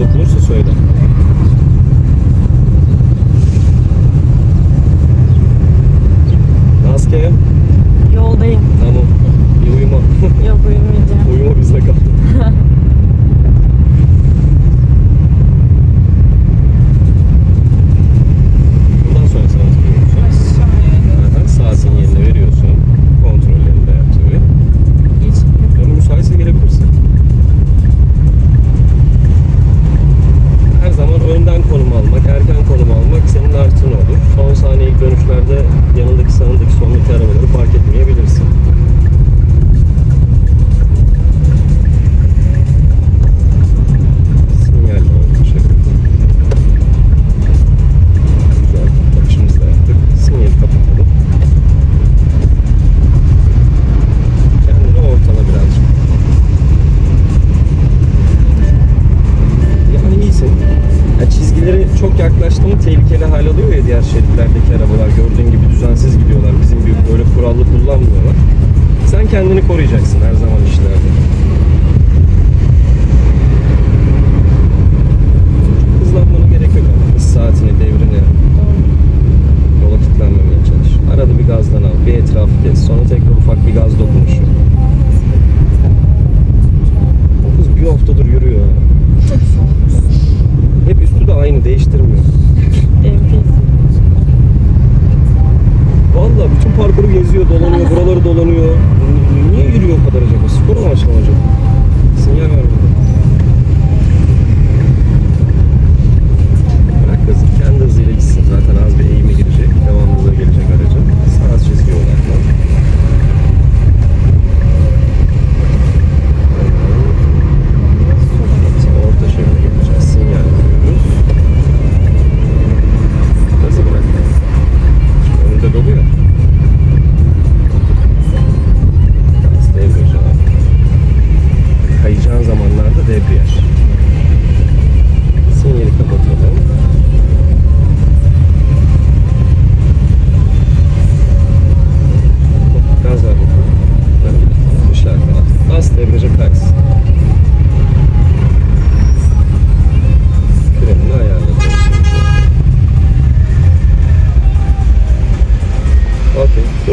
这不是吹的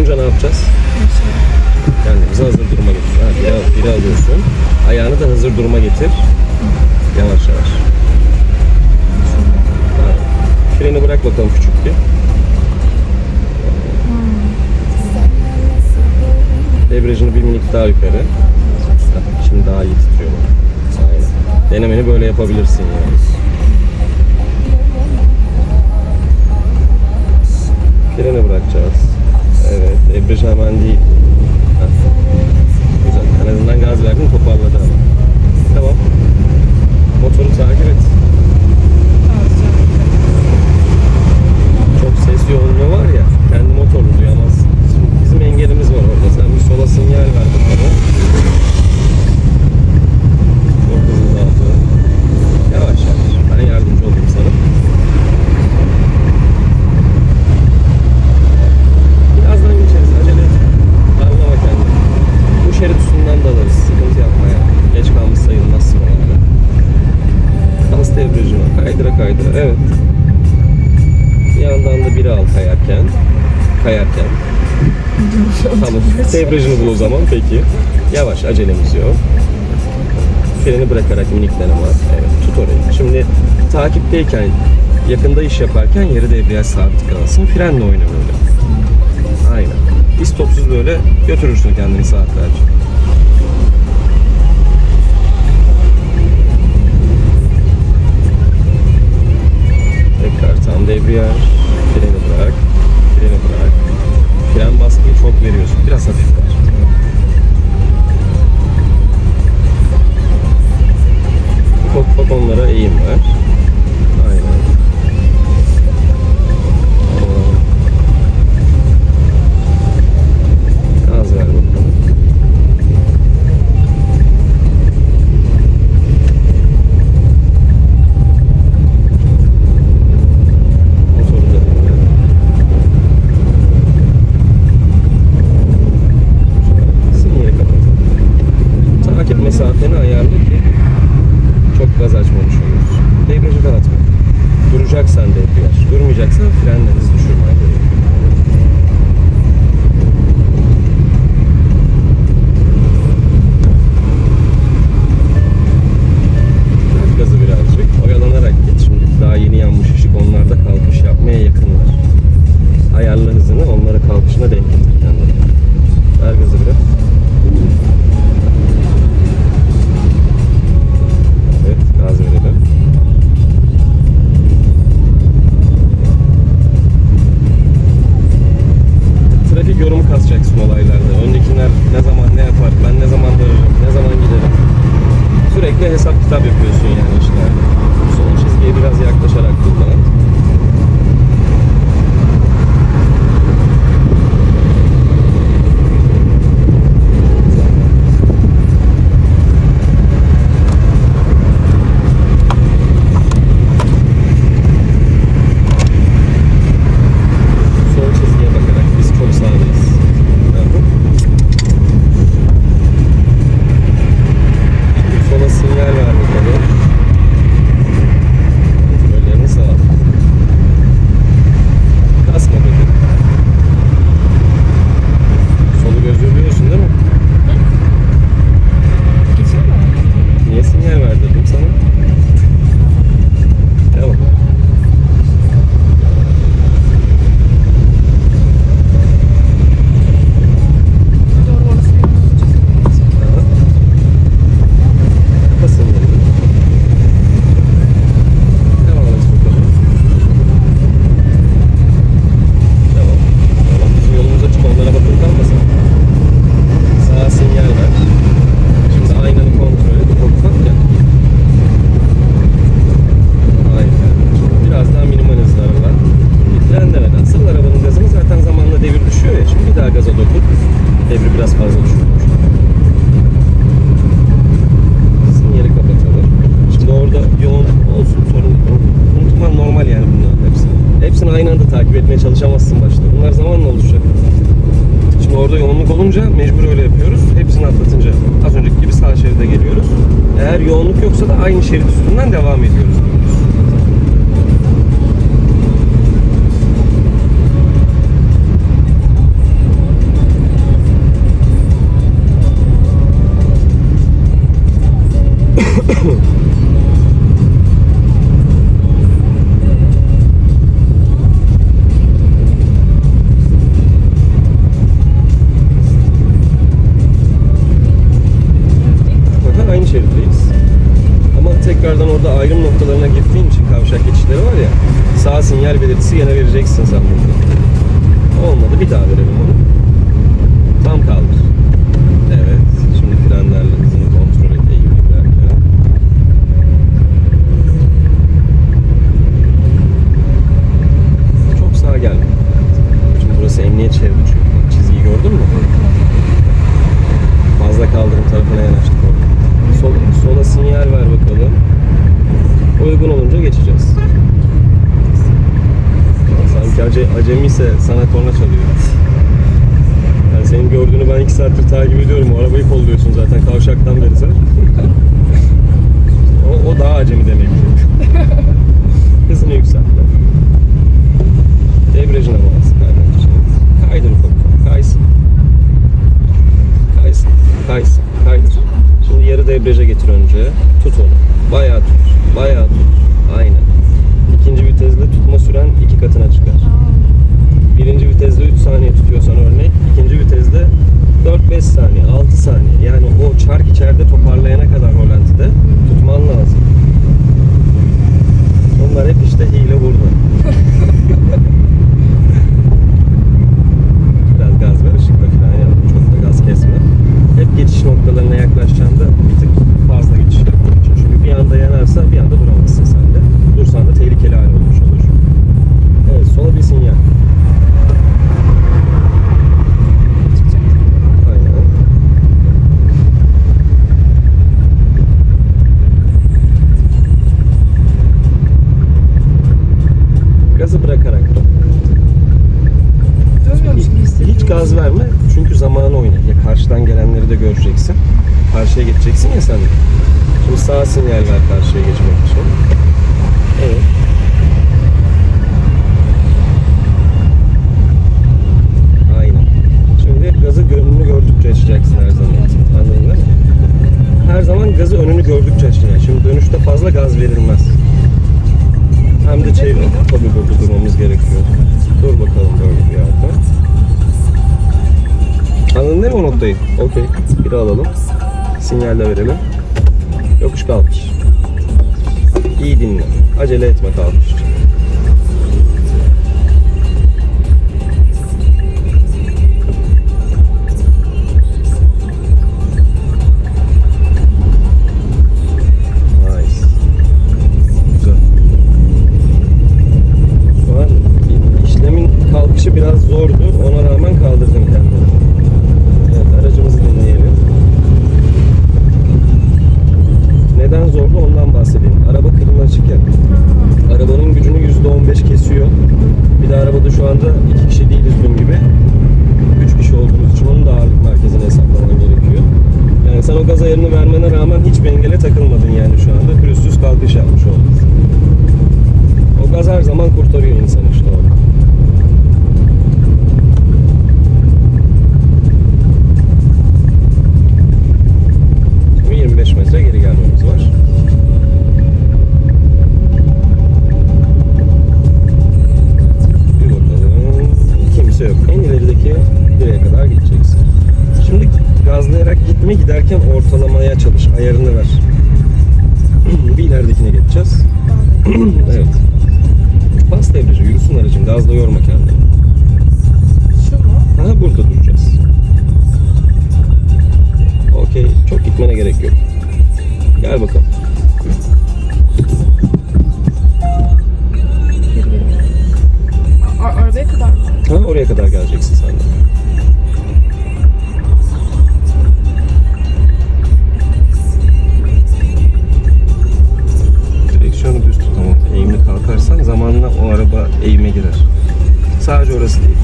Okey. Durunca ne yapacağız? Kendimizi hazır duruma getir. Ha, biri, biri alıyorsun. Ayağını da hazır duruma getir. Yavaş yavaş. Ha. Freni bırak bakalım küçük bir. Debriyajını bir minik daha yukarı. Şimdi daha iyi titriyor. Aynen. Denemeni böyle yapabilirsin yani. Freni bırakacağız. Debriyaj hemen değil. Güzel. En azından gaz verdin toparladı ama. Tamam. Motoru takip et. Çok ses yoğunluğu var ya, kendi motorunu duyamaz. Bizim engelimiz var orada. Sen bir sola sinyal ver bakalım. Çok hızlı dağıtıyor. Yavaş yavaş. Ben yardımcı olayım sana. Birazdan geçeriz. Acele et. Darlama kendini. Bu şerit üstünden dalarız. Sıkıntı yapma ya. Geç kalmış sayılmazsın orada. Bas debriyajını. Kaydıra kaydıra. Evet. Bir yandan da biri al kayarken. Kayarken. tamam. Debriyajını bul o zaman. Peki. Yavaş. Acelemiz yok. Freni bırakarak minik deneme. Evet. Tut orayı. Şimdi takipteyken yakında iş yaparken yeri debriyaj sabit kalsın. Frenle oyna böyle. Aynen. İstopsuz böyle götürürsün kendini saatlerce. Tam debriyaj. Freni bırak. Freni bırak. Fren baskıyı çok veriyorsun. Biraz hafif ver. Ufak onlara eğim ver. Yorumu kasacaksın olaylarda. Öndekiler ne zaman ne yapar, ben ne zaman varırım, ne zaman giderim. Sürekli hesap kitap yapıyorsun yani işlerde. Son çizgiye biraz yaklaşarak kullan. Takip etmeye çalışamazsın başta. Bunlar zamanla oluşacak. Şimdi orada yoğunluk olunca mecbur öyle yapıyoruz. Hepsini atlatınca az önceki gibi sağ şeride geliyoruz. Eğer yoğunluk yoksa da aynı şerit üstünden devam ediyoruz. Ayrım noktalarına gittiğin için kavşak geçişleri var ya sağ sinyal belirtisi gene vereceksin sen burada. Olmadı bir daha verelim onu. Tam kaldır. Evet. Şimdi frenlerle hızını kontrol et eğim giderken. Çok sağa gelme. Şimdi burası emniyet şeridi çünkü. Bak, Çizgiyi gördün mü? Fazla kaldırım tarafına yanaştık orada. Sol, sola sinyal ver bakalım. Uygun olunca geçeceğiz. Sanki ace, acemi ise sana korna çalıyor. Yani senin gördüğünü ben iki saattir takip ediyorum. O arabayı kolluyorsun zaten kavşaktan beri sen. o, o daha acemi demek ki. Hızını yükseltme. Debriyajına bas. Kaydır ufak. Kaysın. Kaysın. Kaysın. Kaydır. Şimdi yarı debriyaja getir önce. Tut onu. Bayağı tut. Bayağı tut. Aynen. İkinci vitezde tutma süren iki katına çıkar. Birinci vitezde 3 saniye tutuyorsan örnek, ikinci vitezde 4-5 saniye, 6 saniye. Yani o çark içeride toparlayana kadar rolantide tutman lazım. Onlar hep işte hile burada. Biraz gaz ver, ışıkla falan yap. Çok da gaz kesme. Hep geçiş noktalarına yaklaşacağında bir tık fazla geçiş yap. Çünkü bir anda yanarsa bir anda duramazsın sen de. Dursan da tehlikeli hal olmuş olur. Evet, sola bir sinyal. Aynen. Gazı bırakarak. Dönmüyormuş gibi hissediyorum. Hiç gaz verme çünkü zamanı oyna. Ya karşıdan gelenleri de göreceksin. Geçeceksin ya sen. Şimdi sağ sinyal ver karşıya geçmek için. Evet. Aynen. Şimdi gazı önünü gördükçe açacaksın her zaman. Anladın değil mi? Her zaman gazı önünü gördükçe açacaksın. Şimdi dönüşte fazla gaz verilmez. Hem de çevir. Tabii burada durmamız gerekiyor. Dur bakalım böyle bir yerde. Anladın değil mi o noktayı? Okey. Biri alalım. Sinyal de verelim. Yokuş kalkış. İyi dinle. Acele etme kalkış. %15 kesiyor. Bir de arabada şu anda iki kişi değiliz dün gibi. Üç kişi olduğumuz için onun da ağırlık merkezini hesaplaman gerekiyor. Yani sen o gaz ayarını vermene rağmen hiçbir engele takılmadın yani şu anda. Pürüzsüz kalkış yapmış oldun. O gaz her zaman kurtarıyor insanı işte orada. Şimdi 25 metre geri gelmemiz var. 20 giderken ortalamaya çalış. Ayarını ver. bir ileridekine geçeceğiz. evet. Bas debriyaja yürüsün aracın. Gazla yorma kendini. Şu mu? Aha, burada duracağız. Okey. Çok gitmene gerek yok. Gel bakalım. Or- kadar mı? Ha, oraya kadar geleceksin sen de. çalışalım düz tutmama. Eğimli kalkarsan zamanla o araba eğime girer. Sadece orası değil.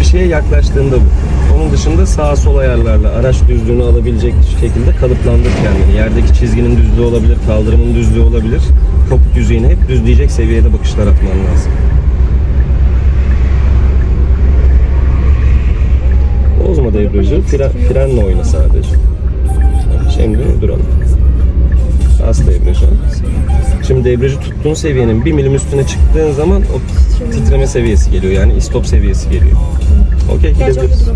Bir şeye yaklaştığında bu. Onun dışında sağa sol ayarlarla araç düzlüğünü alabilecek şekilde kalıplandır kendini. Yerdeki çizginin düzlüğü olabilir, kaldırımın düzlüğü olabilir. Topuk yüzeyine hep düzleyecek seviyede bakışlar atman lazım. bozma debriyajı. Fren, frenle oyna sadece. Şimdi duralım. Bas debriyajı. Şimdi debriyajı tuttuğun seviyenin bir milim üstüne çıktığın zaman o titreme seviyesi geliyor. Yani istop seviyesi geliyor. Okey gidebiliriz.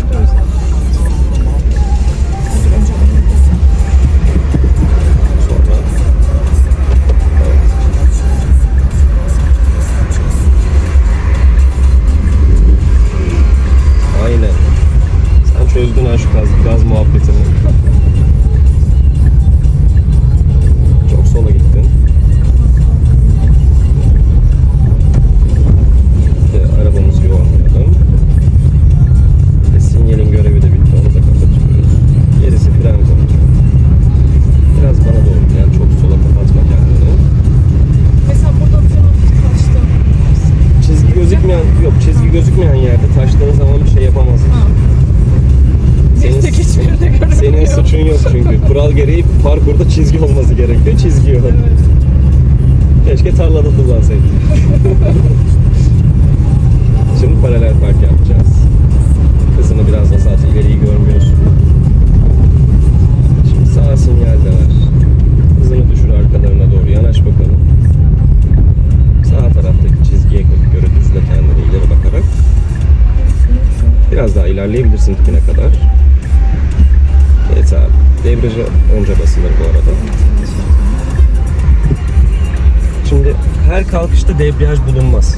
Çizgi olması gerekiyor. Çizgi yok. Keşke tarlada kullansaydın. Şimdi paralel park yapacağız. Hızını biraz azalt, ileriyi görmüyorsun. Şimdi sağ sinyal de ver. Hızını düşür arkalarına doğru, yanaş bakalım. Sağ taraftaki çizgiye göre düzle kendini ileri bakarak. Biraz daha ilerleyebilirsin dibine kadar. Yeter. Debriyaja önce basılır bu arada. Şimdi her kalkışta debriyaj bulunmaz.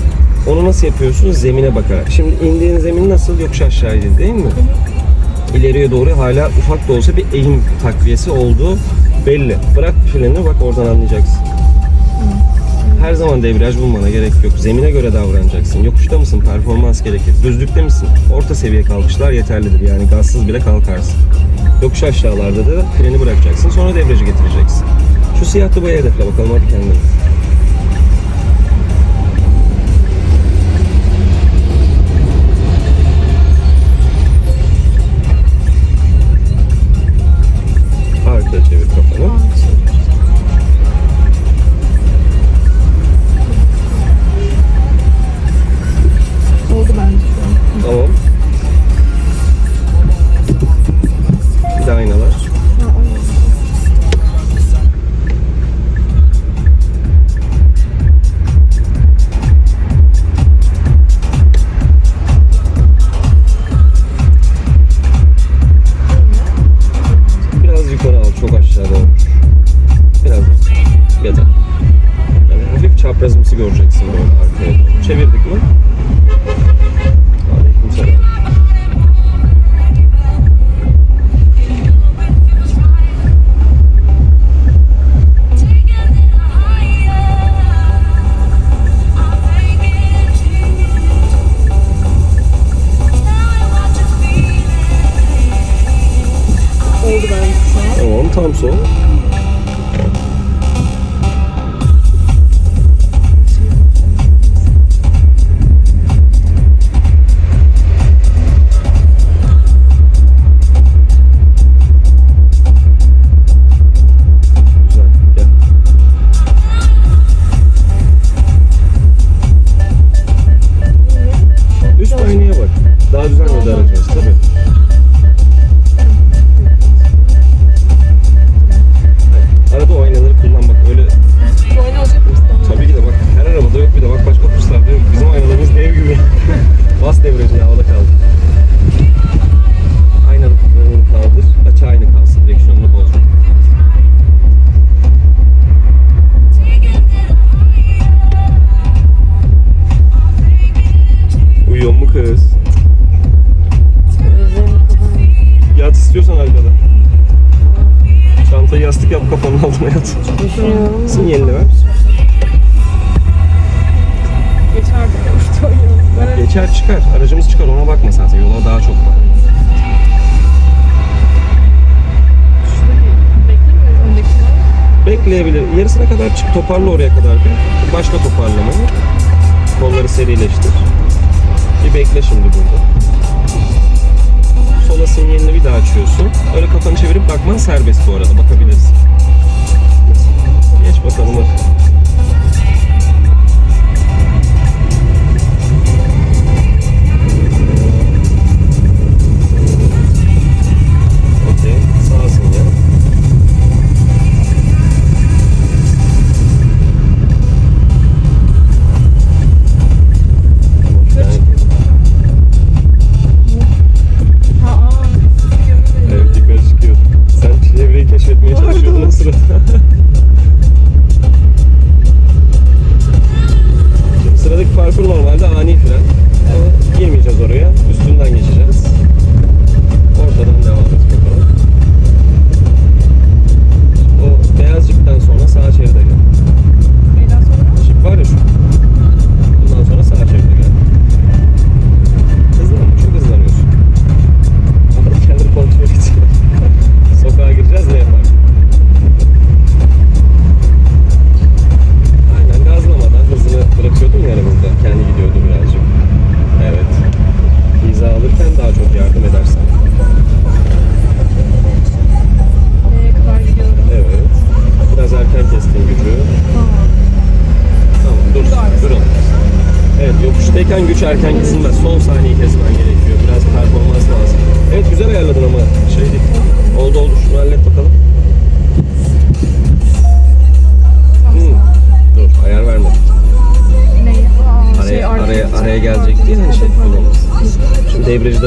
Onu nasıl yapıyorsun? Zemine bakarak. Şimdi indiğin zemin nasıl? Yokuş aşağıydı değil mi? İleriye doğru hala ufak da olsa bir eğim takviyesi olduğu belli. Bırak freni bak oradan anlayacaksın. Her zaman debriyaj bulmana gerek yok. Zemine göre davranacaksın. Yokuşta mısın? Performans gerekir. Düzlükte misin? Orta seviye kalkışlar yeterlidir. Yani gazsız bile kalkarsın. Yokuş aşağılarda da freni bırakacaksın. Sonra debriyajı getireceksin. Şu siyah tıbayı hedefle bakalım hadi kendin. düşünüyorsun? Düşünüyorum. Sinyalini ver? Geçer. Geçer çıkar. Aracımız çıkar ona bakma sen. Yola daha çok bak. Bekleyebilir. Yarısına kadar çık. Toparla oraya kadar bir. Başla toparlamayı. Kolları serileştir. Bir bekle şimdi burada sola sinyalini bir daha açıyorsun. Öyle kafanı çevirip bakman serbest bu arada bakabilirsin. Hiç bakılmaz.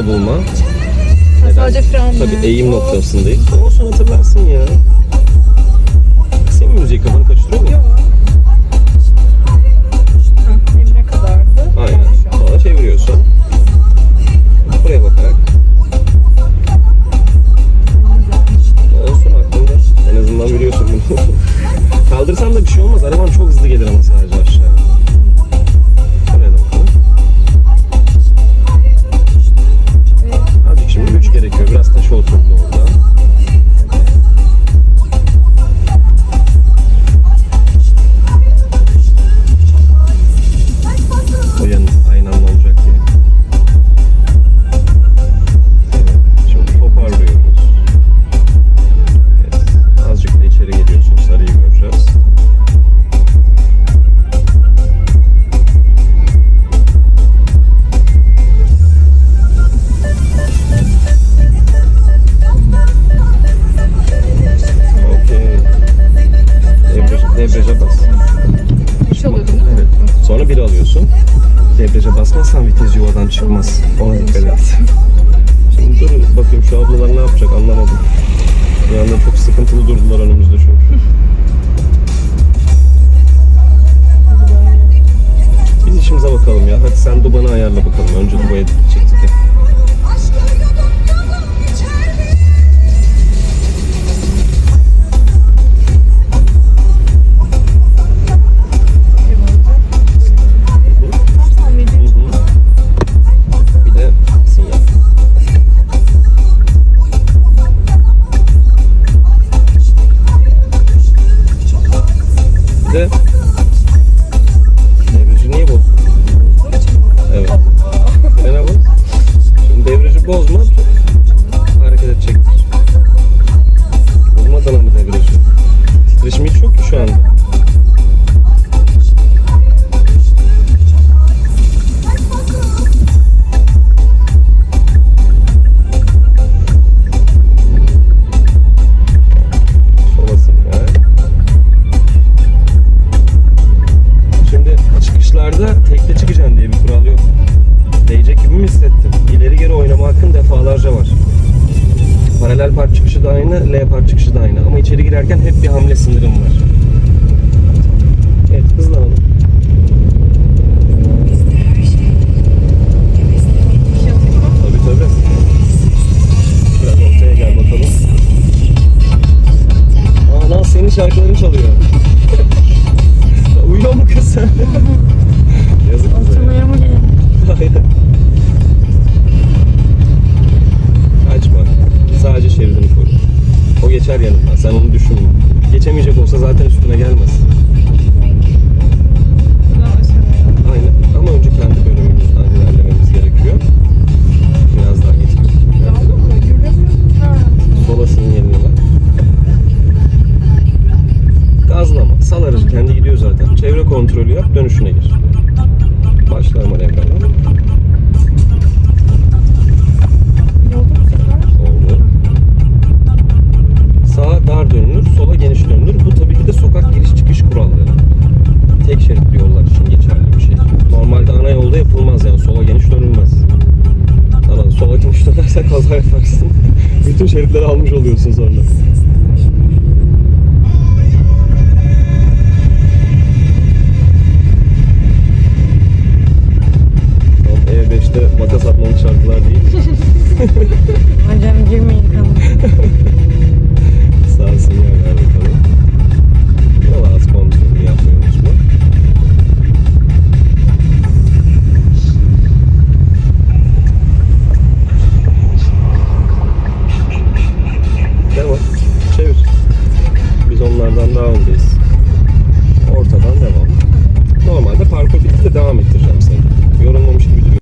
da bulma. Sadece fren Tabii eğim noktasındayız. Olsun hatırlarsın ya. Senin müziği kafanı karıştırıyor. geçmiş olsun. anda çok sıkıntılı durdular önümüzde şu an. Biz işimize bakalım ya. Hadi sen Duban'ı ayarla bakalım. Önce Dubai'ye gidecektik ya. Titreşimi hiç yok ki şu anda. Sen onu düşünme. Geçemeyecek olsa zaten üstüne gelmez. yapacaksın. Bütün şeritleri almış oluyorsun sonra. E5'te makas atmalı şarkılar değil. Hocam girmeyin kanına.